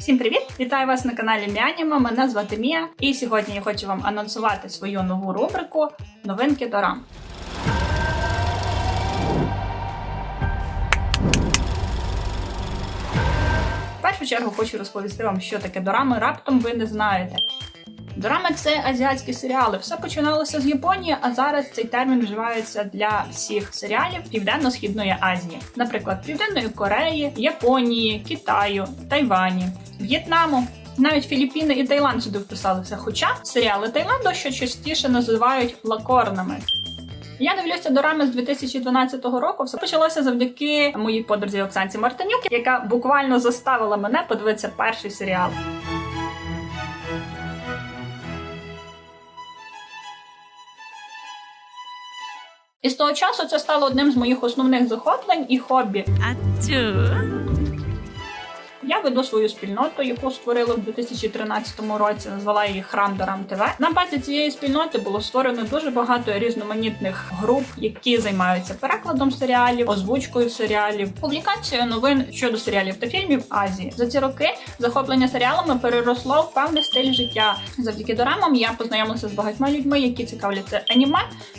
Всім привіт! Вітаю вас на каналі Міаніма. Мене звати Мія, і сьогодні я хочу вам анонсувати свою нову рубрику Новинки Дорам. В першу чергу хочу розповісти вам, що таке дорами. Раптом ви не знаєте. Дорами це азіатські серіали. Все починалося з Японії, а зараз цей термін вживається для всіх серіалів Південно-східної Азії, наприклад, Південної Кореї, Японії, Китаю, Тайвані, В'єтнаму. Навіть Філіппіни і Таїланд сюди вписалися. Хоча серіали Таїланду ще частіше називають лакорнами. Я дивлюся дорами з 2012 року. Все почалося завдяки моїй подрузі Оксанці Мартинюк, яка буквально заставила мене подивитися перший серіал. І з того часу це стало одним з моїх основних захоплень і хобі. 아쭈. Я веду свою спільноту, яку створила в 2013 році. Назвала її Храм Дорам ТВ. На базі цієї спільноти було створено дуже багато різноманітних груп, які займаються перекладом серіалів, озвучкою серіалів, публікацією новин щодо серіалів та фільмів Азії. За ці роки захоплення серіалами переросло в певний стиль життя. Завдяки дорамам я познайомилася з багатьма людьми, які цікавляться аніме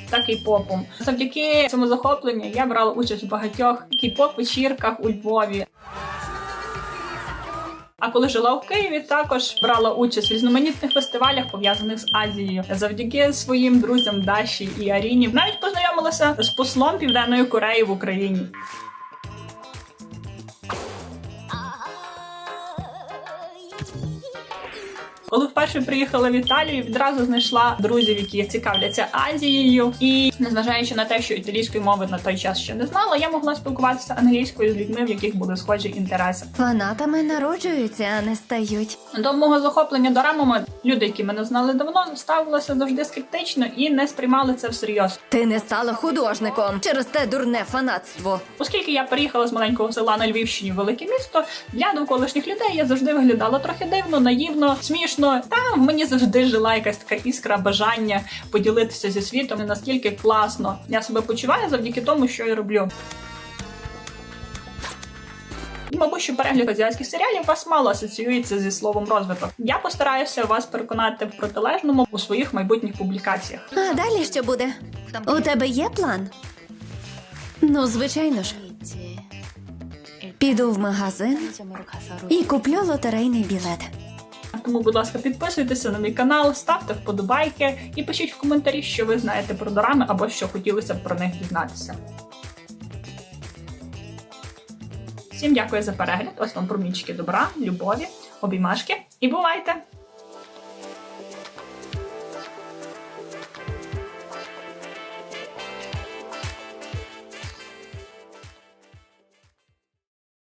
та кей-попом. Завдяки цьому захопленню я брала участь в багатьох кей-поп вечірках у Львові. А коли жила у Києві, також брала участь в різноманітних фестивалях, пов'язаних з Азією. Завдяки своїм друзям Даші і Аріні навіть познайомилася з послом Південної Кореї в Україні. Коли вперше приїхала в Італію, відразу знайшла друзів, які цікавляться Азією. І незважаючи на те, що італійської мови на той час ще не знала, я могла спілкуватися англійською з людьми, в яких були схожі інтереси. Фанатами народжуються, а не стають. До мого захоплення дорамами люди, які мене знали давно, ставилися завжди скептично і не сприймали це всерйоз. Ти не стала художником через те дурне фанатство. Оскільки я переїхала з маленького села на Львівщині в велике місто, для довколишніх людей я завжди виглядала трохи дивно, наївно, смішно. Та мені завжди жила якась така іскра бажання поділитися зі світом не настільки класно. Я себе почуваю завдяки тому, що я роблю. І, Мабуть, що перегляд азіатських серіалів вас мало асоціюється зі словом розвиток. Я постараюся вас переконати в протилежному у своїх майбутніх публікаціях. А далі що буде? У тебе є план? Ну, звичайно ж. Піду в магазин і куплю лотерейний білет. Тому, будь ласка, підписуйтеся на мій канал, ставте вподобайки і пишіть в коментарі, що ви знаєте про дорами або що хотілося б про них дізнатися. Всім дякую за перегляд. Ось вам промінчики добра, любові, обіймашки і бувайте!